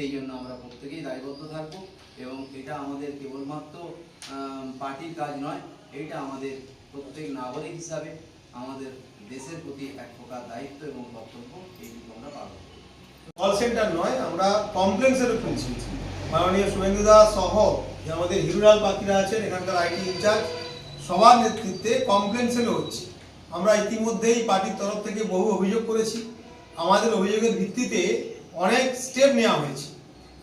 সেই জন্য আমরা প্রত্যেকেই দায়বদ্ধ থাকব এবং এটা আমাদের কেবলমাত্র পার্টির কাজ নয়, এটা আমাদের প্রত্যেক নাগরিক হিসাবে আমাদের দেশের প্রতি এক প্রকার দায়িত্ব এবং কর্তব্য এইটুকু আমরা পালন কল সেন্টার নয়, আমরা কমপ্লেন্সের উপর শুনছি। মাননীয় শুভেন্দু দাস সহ যে আমাদের হিরুলাল পাখিরা আছেন, এখানকার আইটি ইনচার্জ সবার নেতৃত্বে কমপ্লেন হচ্ছে। আমরা ইতিমধ্যেই পার্টির তরফ থেকে বহু অভিযোগ করেছি। আমাদের অভিযোগের ভিত্তিতে অনেক স্টেপ নেওয়া হয়েছে।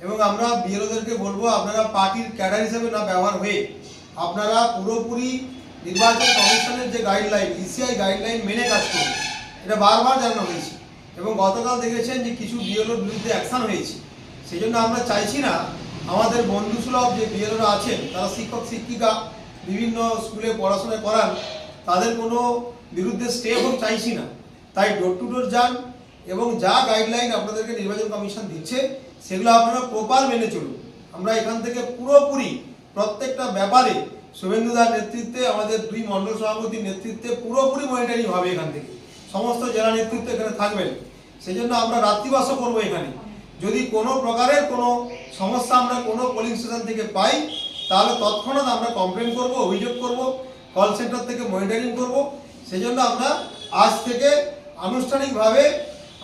এবং আমরা বিএলওদেরকে বলব, আপনারা পার্টির ক্যাডার হিসেবে না ব্যবহার হয়ে আপনারা পুরোপুরি নির্বাচন কমিশনের যে গাইডলাইন ইসিআই গাইডলাইন মেনে কাজ করুন। এটা বারবার জানানো হয়েছে। এবং গতকাল দেখেছেন যে কিছু বিএলওর বিরুদ্ধে অ্যাকশন হয়েছে। সেই জন্য আমরা চাইছি না, আমাদের বন্ধুসুলভ যে বিএলওরা আছেন, তারা শিক্ষক, শিক্ষিকা, বিভিন্ন স্কুলে পড়াশোনা করান তাদের কোনো বিরুদ্ধে স্টেপ হোক চাইছি না। তাই ডোর টু ডোর যান এবং যা গাইডলাইন আপনাদেরকে নির্বাচন কমিশন দিচ্ছে, সেগুলো আপনারা প্রপার মেনে চলুন। আমরা এখান থেকে পুরোপুরি প্রত্যেকটা ব্যাপারে শুভেন্দুদার নেতৃত্বে, আমাদের দুই মণ্ডল সভাপতির নেতৃত্বে পুরোপুরি মনিটারিং হবে এখান থেকে। সমস্ত জেলা নেতৃত্ব এখানে থাকবেন। সেই জন্য আমরা রাত্রিবাসও করব এখানে। যদি কোনো প্রকারের কোনো সমস্যা আমরা কোনো পোলিং স্টেশন থেকে পাই, তাহলে তৎক্ষণাৎ আমরা কমপ্লেন করব, অভিযোগ করব কল সেন্টার থেকে মনিটারিং করব। সেই জন্য আমরা আজ থেকে আনুষ্ঠানিকভাবে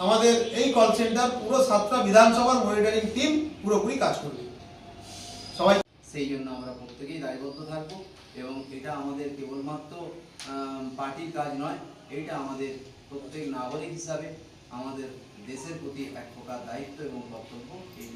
আমাদের এই কল সেন্টার পুরো সাতটা বিধানসভার মনিটরিং টিম পুরোপুরি কাজ করবে। সবাই সেই জন্য আমরা প্রত্যেকেই দায়বদ্ধ থাকব এবং এটা আমাদের কেবলমাত্র পার্টির কাজ নয় এটা আমাদের প্রত্যেক নাগরিক হিসাবে, আমাদের দেশের প্রতি এক প্রকার দায়িত্ব এবং কর্তব্য করব